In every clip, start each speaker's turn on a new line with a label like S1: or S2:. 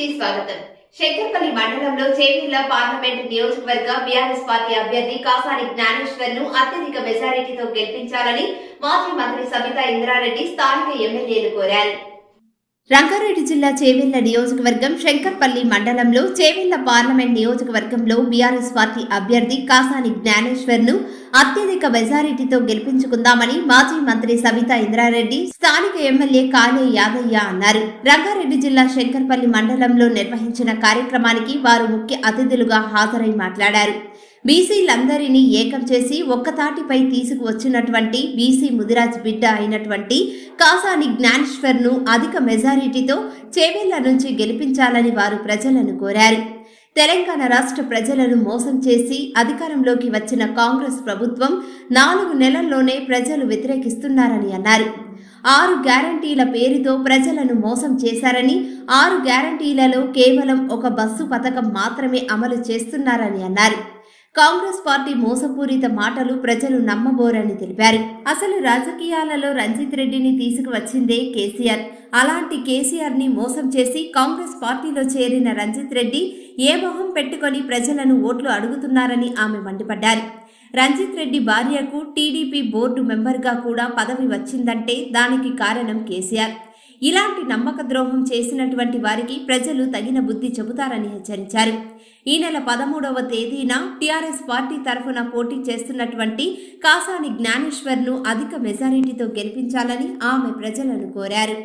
S1: కి స్వాగతం. శంకర్పల్లి మండలంలో చేవెళ్ళ పార్లమెంట్ నియోజకవర్గ బీఆర్ఎస్ పార్టీ అభ్యర్థి కాసాని జ్ఞానేశ్వర్ను అత్యధిక మెజారిటీతో గెలిపించాలని మాజీ మంత్రి సబితా ఇంద్రారెడ్డి స్థానిక ఎమ్మెల్యేలు కోరారు. రంగారెడ్డి జిల్లా చేవెళ్ళ నియోజకవర్గం శంకర్పల్లి మండలంలో చేవెళ్ళ పార్లమెంట్ నియోజకవర్గంలో బీఆర్ఎస్ పార్టీ అభ్యర్థి కాసాని జ్ఞానేశ్వర్ను అత్యధిక మెజారిటీతో గెలిపించుకుందామని మాజీ మంత్రి సబితా ఇంద్రారెడ్డి స్థానిక ఎమ్మెల్యే కాళే యాదయ్య అన్నారు. రంగారెడ్డి జిల్లా శంకర్పల్లి మండలంలో నిర్వహించిన కార్యక్రమానికి వారు ముఖ్య అతిథులుగా హాజరై మాట్లాడారు. బీసీలందరినీ ఏకం చేసి ఒక్కతాటిపై తీసుకువచ్చినటువంటి బీసీ ముదిరాజ్ బిడ్డ అయినటువంటి కాసాని జ్ఞానేశ్వర్ను అధిక మెజారిటీతో చేవేళ్ళ నుంచి గెలిపించాలని వారు ప్రజలను కోరారు. తెలంగాణ రాష్ట్ర ప్రజలను మోసం చేసి అధికారంలోకి వచ్చిన కాంగ్రెస్ ప్రభుత్వం నాలుగు నెలల్లోనే ప్రజలు వ్యతిరేకిస్తున్నారని అన్నారు. ఆరు గ్యారంటీల పేరుతో ప్రజలను మోసం చేశారని ఆరు గ్యారంటీలలో కేవలం ఒక బస్సు పథకం మాత్రమే అమలు చేస్తున్నారని అన్నారు. కాంగ్రెస్ పార్టీ మోసపూరిత మాటలు ప్రజలు నమ్మబోరని తెలిపారు. అసలు రాజకీయాలలో రంజిత్ రెడ్డిని తీసుకువచ్చిందే కేసీఆర్. అలాంటి కేసీఆర్ని మోసం చేసి కాంగ్రెస్ పార్టీలో చేరిన రంజిత్ రెడ్డి ఏ మొహం పెట్టుకొని ప్రజలను ఓట్లు అడుగుతున్నారని ఆమె మండిపడ్డారు. రంజిత్ రెడ్డి భార్యకు టీడీపీ బోర్డు మెంబర్గా కూడా పదవి వచ్చిందంటే దానికి కారణం కేసీఆర్. ఇలాంటి నమ్మక ద్రోహం చేసినటువంటి వారికి ప్రజలు తగిన బుద్ధి చెబుతారని హెచ్చరించారు. ఈ నెల పదమూడవ తేదీన టీఆర్ఎస్ పార్టీ తరఫున పోటీ చేస్తున్నటువంటి కాసాని జ్ఞానేశ్వర్ను అధిక మెజారిటీతో గెలిపించాలని ఆమె ప్రజలను కోరారు.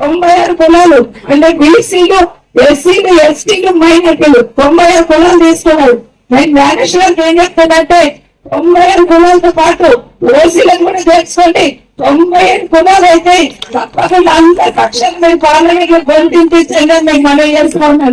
S2: తొంభై ఆరు పొలాలు అంటే బీసీలు ఎస్సీలు ఎస్టీలు మైనార్టీలు తొంభై ఆరు పొలాలు తీసుకున్నారు. నేను జ్ఞానేశ్వర్ ఏం చెప్తాడంటే తొంభై ఐదు కులాలతో పాటు ఓసీలకు కూడా తెలుసుకోండి తొంభై ఐదు కులాలు అయితే తప్పకుండా అంత కక్షలు మీరు పార్లమెంట్లో గొంతింపించండి అని మేము మనం చేసుకున్నాం